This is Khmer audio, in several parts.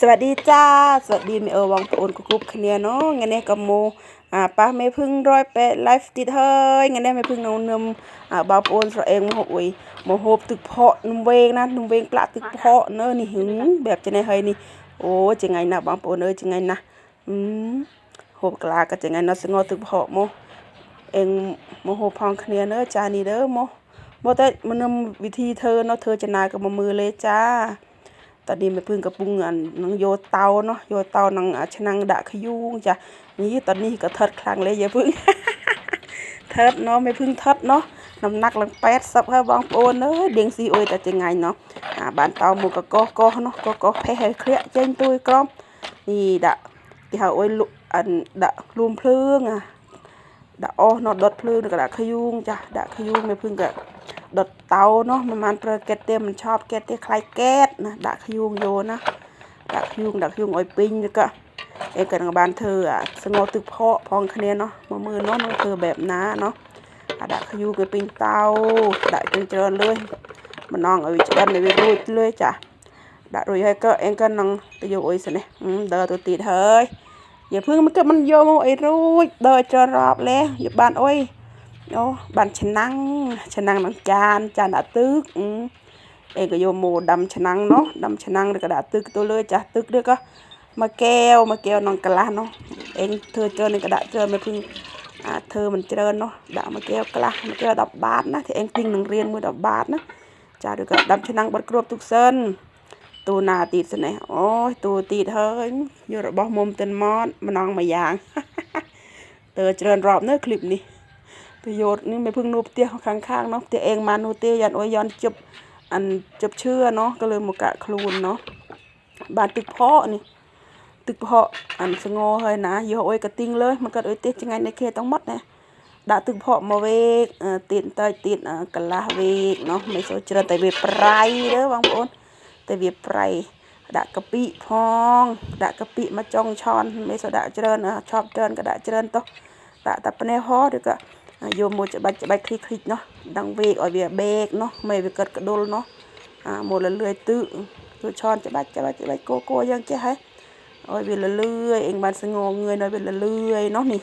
สวัสดีจ้า สวัสดีเมเออวังปะอนกุ๊กคเนียเนาะงั้นเนี่ยกับโมอ่าป้าไม่พึ่งร้อยเปะไลฟ์ติดเฮ้ยงั้นเนี่ยไม่พึ่งนองนมอ่าบาวปอนสระเองโมโหยโมโหตึกเพาะนุ่มเวงนะนุ่มเวงปลาตึกเพาะเนอะนี่หึงแบบจะไหนเฮ้ยนี่โอ้จะไงนะบางปอนเอ้ยจะไงนะอืมโหบกลาก็จะไงนะสงอตึกเพาะโมเองโมโหพองคเนียเนอะจานี่เด้อโมโมแต่มันนึ่มวิธีเธอเนาะเธอจะนายกับมือเลยจ้า តនេះមេพึ่ងកំពុងនឹងយកតោเนาะយកតោនឹងឆ្នាំងដាក់ខ្យូងចានេះតនេះក៏ថិតខ្លាំងលេយាพึ่ង ថិតเนาะមេพึ่ងថិតเนาะน้ำหนักឡើង80ហើយបងប្អូនអើយដៀងស៊ីអុយតែចងាញ់เนาะអាបានតោមកកកកោសเนาะកកោសផេះឲ្យក្រាក់ចេញទួយក្រំនេះដាក់គេហៅអុយលក់អានដាក់លួមភ្លើងអាដាក់អស់เนาะដុតភ្លើងក៏ដាក់ខ្យូងចាដាក់ខ្យូងមេพึ่ងក៏ ដុតតោនោះមិនបានប្រើកេតទេមិនឆប់កេតទេខ្លាយកេតណាដាក់ខ្យូងយកណាដាក់ខ្យូងដាក់ខ្យូងឲ្យពេញទៅក៏អីក៏នឹងបានធ្វើអាស្ងោទឹកផកផងគ្នានោះមកមើលនោះនឹងធ្វើបែបណាណោះអាដាក់ខ្យូងឲ្យពេញតោដាក់ជើងច្រើនលឿនម្ដងឲ្យវាឆ្អិនឲ្យវារួចលឿនចាដាក់រួចហើយក៏អីក៏នឹងទៅយកអុយសិននេះដើរទៅទៀតហើយយាយភឿងមិនគិតមិនយកមកអីរួចដើរច្រើនរອບលេយាយបានអុយ អូបានឆ្នាំងឆ្នាំងនឹងចានចានដាក់ទឹកអេក៏យកមកដាំឆ្នាំងនោះដាំឆ្នាំងឬក៏ដាក់ទឹកទៅលើចាស់ទឹកឬក៏មួយកែវមួយកែវក្នុងកន្លះនោះអេធ្វើច្រើននឹងក៏ដាក់ច្រើនមិនភឹងអាធ្វើមិនច្រើននោះដាក់មួយកែវកន្លះមួយកែវ10បាតណាที่អេទិញនឹងរៀនមួយ10បាតណាចាឬក៏ដាំឆ្នាំងបិទគ្របទុកសិនទូណាទៀតសិននេះអូយទូទៀតហើយយករបស់មុំតិនម៉ត់ម្ដងមួយយ៉ាងទៅច្រើនរອບនៅคลิปនេះ ประโยชน์นี่ไม่พึ่งนูเตี้ยข้างๆเนาะเตี้ยเองมานูเตี้ยยันโอ้ยย้อนจบอันจบเชื่อเนาะก็เลยหมกะครูนเนาะบาดตึกเพาะนี่ตึกเพาะอันสงอเฮยนะโยโอ้ยกระติงเลยมันก็โอ้ยเตี้ยจังไงในเคต้องมดเนะดาตึกเพาะมาเวกติดตยติดกะลาเวกเนาะไม่สซเจอแต่เวปลายเด้อบางคนแต่เวปลายดากะปิพองดากะปิมาจองช้อนไม่สดะเจริญนะชอบเจริญกระดะเจริญโตดะตะปเนหอเดี๋ยก็ យកមួយច្បាច់ច្បាច់ឃ្លីឃ្លីនោះដឹងវេកឲ្យវាបេកនោះមិនវាកាត់ក្ដុលនោះអាមកលលឿយទឹទូឆនច្បាច់ច្បាច់ច្បាច់គោគោយ៉ាងចេះហេះឲ្យវាលលឿយអេងបានស្ងងងឿឲ្យវាលលឿយនោះនេះ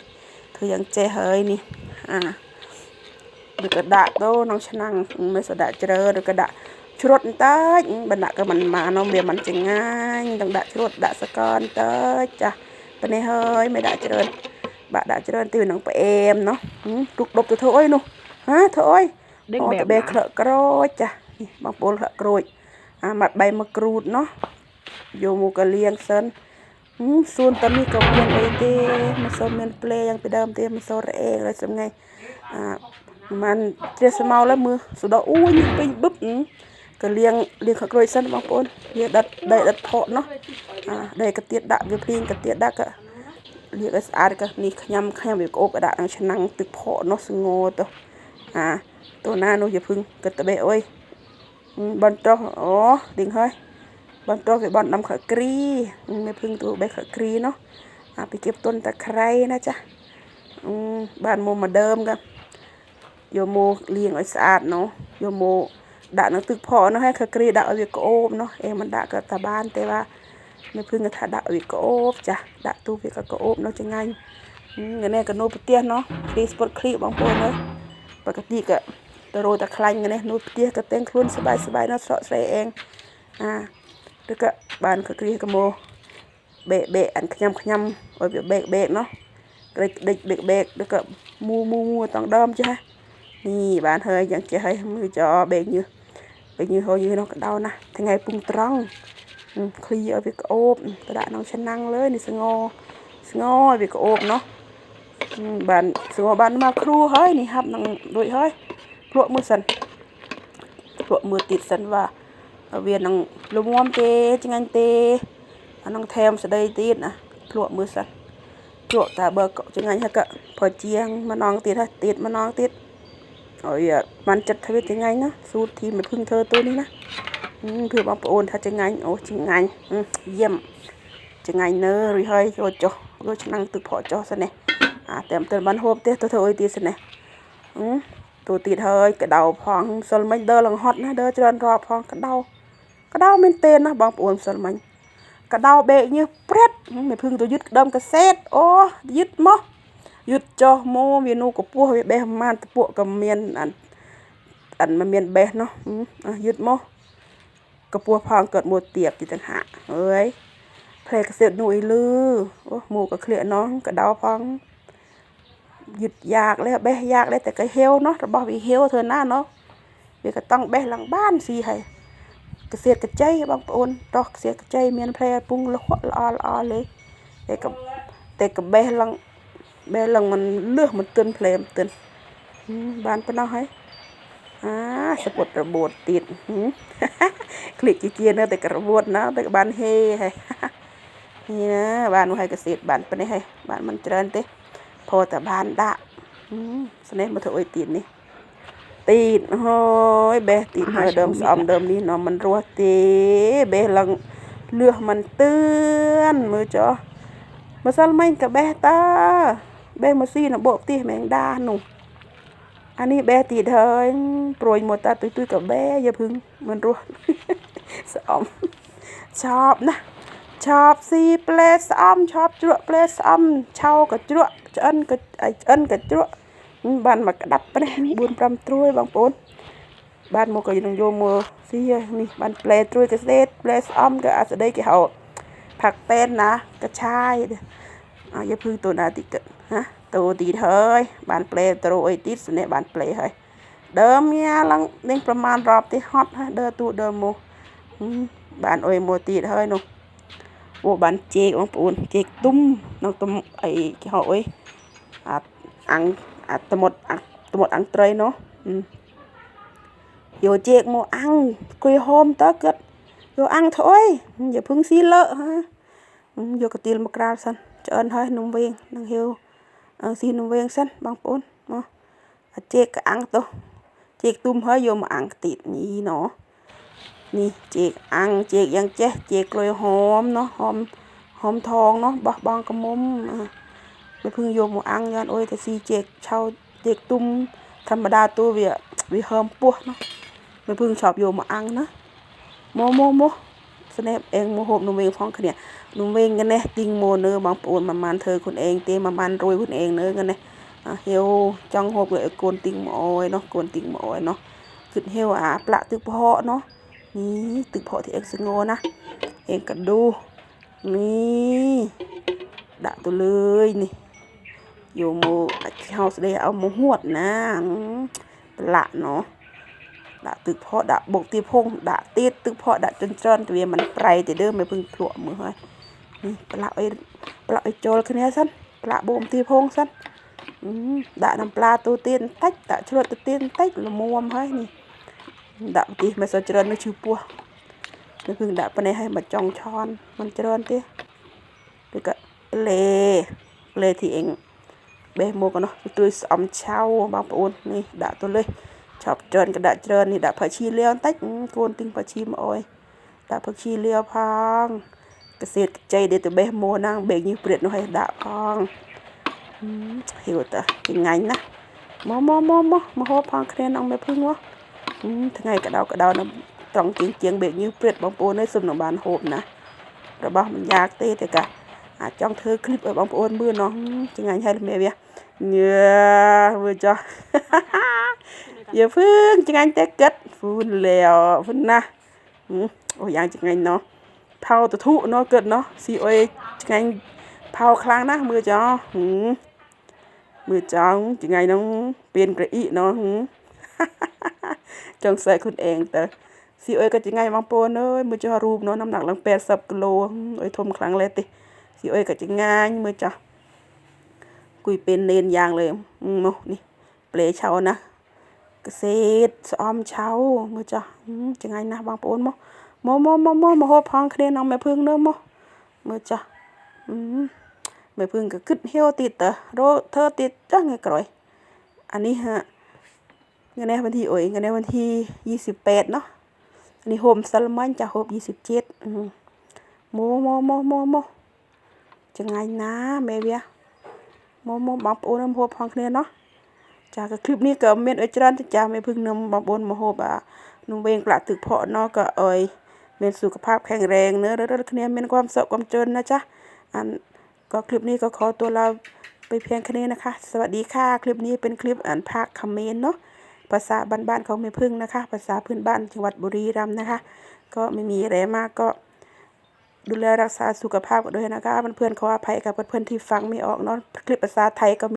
ធ្វើយ៉ាងចេះហើយនេះអាឬក៏ដាក់ទៅក្នុងឆ្នាំងមិនសដាក់ជ្រើឬក៏ដាក់ជ្រុតបន្តិចបណ្ដាក់ក៏មិនបាននោះវាមិនចងាញ់ទាំងដាក់ជ្រុតដាក់សកនបន្តិចចាស់ពេលនេះហើយមិនដាក់ជ្រើ បាក់ដាក់ច្រើនទីនឹងផ្អែមណោះទុកដប់ទៅធ្វើអីនោះហាធ្វើអីអូតបេក្លឹកក្រូចចានេះបងប្អូនក្លឹកក្រូចអាម៉ាត់បៃមកគ្រូតណោះយកមកកលៀងសិនសួនតានេះក៏មានអីទេមិនសូវមានផ្លេយ៉ាងពីដើមទេមិនសូវរអេហើយសម្ងៃអាមិនជ្រះស្មៅឡើយមើលសុដអ៊ូញពេញបឹបក៏លៀងលៀងខក្រួយសិនបងប្អូនវាដិតដីដិតផកណោះអាដីកាទៀតដាក់វាភ្លៀងកាទៀតដាក់ក៏ នេះវាស្អាតក៏នេះខ្ញុំខ្ញុំវាក្អូបដាក់ក្នុងឆ្នាំងទឹកផកនោះស្ងោទៅអាតូណានោះជាភឹងគិតតបេអុយបន្ទោះអូទៀងហើយបន្ទោះវាបន់ដំខក្រីវាភឹងទូបេខក្រីនោះអាពីគេផ្ទុនតក្រៃណាចាបានមកមកដើមក៏យកមកលាងឲ្យស្អាតនោះយកមកដាក់នៅទឹកផកនោះហើយខក្រីដាក់ឲ្យវាក្អូបនោះអេមិនដាក់ក៏តាបានទេបាទ នៅភឿងថាដាក់វាក្អូបចាស់ដាក់ទូវាក៏ក្អូបនោះចង្អាញ់នេះក៏នោះប្រទេសនោះគ្រីស្ពតគ្រីបងប្អូនអើយបកតិកទៅរត់តែខ្លាញ់នេះនោះផ្ទះក៏ទាំងខ្លួនសបាយសបាយនោះស្រកស្រីអេងអាឬក៏បានក៏គ្រីកមោបេបេអានខ្ញុំខ្ញុំឲ្យវាបេបេនោះក្រេចដេចបេបេឬក៏មូមូមូតង់ដើមចាស់នេះបានហើយយ៉ាងចេះហើយមើលចោបេញញើសបេញញើសហូរយឺនោះក៏ដោណាស់ថ្ងៃពុំត្រង់ คลีเอาไปกโอบกระดาษน้องฉันนั่งเลยนี่สงอสงอไปกโอบเนาะบ้านสงอบ้านมาครูเฮ้ยนี่ครับนังโดยเฮ้ยพลวกมือสันพลวกมือติดสันว่าเวียนนังลมวอมเตจังไงเตนังแทมสดายติดนะพลวกมือสันพลวกตาเบิร์เกาะจังไงฮะกะพอเจียงมานองติดฮะติดมานองติดโอ้ยมันจัดทวีตยังไงนะสูตรทีมันพึ่งเธอตัวนี้นะ គឺបងប្អូនថាចងាញ់អូចងាញ់យាមចងាញ់នៅរួចហើយចូលចុះយកឆ្នាំងទឹកផកចុះសិននេះអាតែមិនទាន់បានហូបទេទៅធ្វើអីទៀតសិននេះទូទៀតហើយកដោផងសិលមិញដើរលងហត់ណាដើរច្រើនរាប់ផងកដោកដោមែនទេណាបងប្អូនសិលមិញកដោបេកញើសព្រិតមិនភឹងទៅយឹតដើមកសេតអូយឹតមកយឹតចោះមកវានូកពស់វាបេះប្រហែលតពួកក៏មានអានអានមិនមានបេះនោះយឹតមក กระปัวพองเกิดหมดเตียบอยู่ต่งหะเฮ้ยเพลกระเสียดหนุ่ยลือโอ้หมูกระเคลียน้องกระดาวพองหยุดยากเลยแบะยากเลยแต่กระเฮลเนาะบอกวิเฮลเธอหน้าเนาะวีก็ต้องแบะหลังบ้านสิให้กระเสียดกระใจบางปนดอกเสียกระใจเมียนเพลปุ้งละหัวละอลอเลยแต่กับแต่กับแบะหลังแบะหลังมันเลือกมันเตือนเพลมเตือนบ้านปนเอาให้ อ่าสะกดระบดติดคลิกเกียร์เนอะแต่กระบดนะแต่บานเฮให้นี่นะบานให้เกษตรบานไปนี่ให้บานมันเจริญเต้พอแต่บานดะสเนมาถอยติดนี่ติดโอ้ยเบติดเดิมซ้อมเดิมนี่เนาะมันรัวเตเบลังเลือกมันเตือนมือจ้อมาสั่นไม่กับเบตาเบมาซีนะโบกตีแมงดาหนุ่ม อันนี้แบตีเธอโปรยหมดตาตุ้ยๆกับแบอย่าพึ่งมันรัวสอมชอบนะ ชอบซีเปลสอ้อมชอบจุ๊เปลสอ้อมเช่ากับจุ๊เอิ้นกับไอเอิ้นกับจุ๊บ้านมากระดับไปนะบุญปรำตรุยบางปนบ้านโมกับยังโยมมือซีนี่บ้านเปลตรุยกับเซตเปลสอ้อมกับอาสเดย์กับเขาผักเต้นนะกระชายอะอย่าพึ่งตัวนาติกิดฮะ ទូទីហើយបានផ្លេត្រូអីទីស្នេបានផ្លេហើយដើមញ៉ាឡងនេះប្រមាណរອບទីហត់ហើយដើទូដើមមកបានអុយមួយទៀតហើយនោះពួកបានជែកបងប្អូនជែកទុំនឹងទុំអីគេហៅអុយអាអាំងអាតមុតអាតមុតអាំងត្រីនោះយកជែកមកអាំងគួយហោមតើគិតយកអាំងធ្វើអុយយកភឹងស៊ីលើហាយកកាទៀលមកក្រាលសិនឆ្អិនហើយនំវៀងនឹងហៀវ ស៊ីនំវែងសិនបងប្អូនមកអាចេកកអាំងទៅចេកទុំហើយយកមកអាំងទៀតនេះណោនេះចេកអាំងចេកយ៉ាងចេះចេកក្លួយហោមណោះហោមហោមថងណោះបោះបងកមុំវាพึ่ងយកមកអាំងយ៉ាងអុយតែស៊ីចេកឆៅចេកទុំធម្មតាទូវាវាហើមពោះណោះវាพึ่ងឈប់យកមកអាំងណាមកមកមក ស្នេហ៍អេងមហូបនំវិញផងគ្នានំវិញកណេះទីងមួនើបងប្អូនប្រហែលធ្វើខ្លួនឯងទេប្រហែលរួយខ្លួនឯងនើកណេះហៀវចង់ហូបលើកូនទីងមកអយនោះកូនទីងមកអយនោះគិតហៀវអាផ្លាក់ទឹកផកនោះនេះទឹកផកទីអេងស្ងោណាអេងកដូនេះដាក់ទៅលើយនេះយកមកអាចហៅស្ដីឲ្យមកហួតណាប្រឡាក់នោះ ដាក់ទឹកផកដាក់បុកទៀតផងដាក់ទៀតទឹកផកដាក់ចន្ទ្រនវាមិនប្រៃទេលើមិនพึ่ងភ្លក់មើលហើយនេះប្លាក់អីប្លាក់អីចូលគ្នាសិនប្លាក់បុកទៀតផងសិនដាក់នំប្លាទូទៀតបន្តិចដាក់ជ្រត់ទៅទៀតបន្តិចល្មមហើយនេះដាក់បន្ទិះមិនសូវច្រើននោះឈឺពោះគឺគឺដាក់ប៉ុណ្ណេះហើយមិនចង់ឆន់មិនច្រើនទេគឺក៏លេលេធីអេងបេះមកនោះជួយស្អំឆៅបងប្អូននេះដាក់ទៅលេះ ឆប់ច្រើនក៏ដាក់ច្រើននេះដាក់ផាឈីលាវបន្តិចកូនទិញផាឈីមកអើយដាក់ផាឈីលាវផងកសៀតចៃដែលទៅបេះមកណាបេកញើសព្រាតនោះឲ្យដាក់ផងហៀវតាចងាញ់ណាមកមកមកមកមកហូបផងគ្នានំមេភឹងមកថ្ងៃកដៅកដៅនៅត្រង់ជាងជាងបេកញើសព្រាតបងប្អូននេះសុំនឹងបានហូបណារបស់មិនយ៉ាកទេតែកាអាចចង់ធ្វើคลิปឲ្យបងប្អូនមើលណោះចងាញ់ហើយមេវាញ៉ាមើលចោះ อย่าพึ่งจังไงแต่เกิดฟุ้นแล้วฟุ้นนะโอ้ยยังจังไงเนาะเผาตะทุเนาะเกิดเนาะซีโอยจังไงเผาคลางนะมือจ้อหืมมือจ้องจังไงน้องเปลี่ยนกระอีเนาะหืมจังใส่คุณเองแต่ซีโอยก็จังไงบางโปนเอ้ยมือจ้ารูปเนาะน้ำหนักหลังแปดสิบกิโลเอ้ยทมครั้งเลยติซีโอยก็จังไงมือจ้ากุยเป็นเลนยางเลยมโมนี่เปลเชานะ កសេតស្អំឆៅមើលចាស់ចងាញណាស់បងប្អូនមកមកមកមកមកមកហូបផងគ្នានំមេភឿងនៅមកមើលចាស់មេភឿងក៏គិតហៀវទៀតតើរកធ្វើទៀតចាស់ថ្ងៃក្រោយអានេះហាថ្ងៃនេះวันที่អុយថ្ងៃនេះวันที่28เนาะនេះហូបម្សិលមិញចាហូប20ជាតិមកមកមកមកមកចងាញ់ណាមេវាមកមកបងប្អូនហូបផងគ្នាเนาะ จาก็คลิปนี้ก็เม็นเอจรันจ้าไม่พึ่งนำมาบนมโหบานุเวงกระตึกเพาะนอกก็เอ่ยเม็นสุขภาพแข็งแรงเนื้อเรื่องเนียนเม็นความสุขความจนนะจ๊ะอันก็คลิปนี้ก็ขอตัวเราไปเพียงแค่นี้นะคะ สวัสดีค่ะ คลิปนี้เป็นคลิปอ่านภาคคอมเมนต์เนาะภาษาบ้านๆเขาไม่พึ่งนะคะ ภาษาพื้นบ้านจังหวัดบุรีรัมย์นะคะ ก็ไม่มีอะไรมากก็ดูแลรักษาสุขภาพกันด้วยนะคะเพื่อนๆขออภัยกับเพื่อนๆที่ฟังไม่ออกเนาะคลิปภาษาไทยก็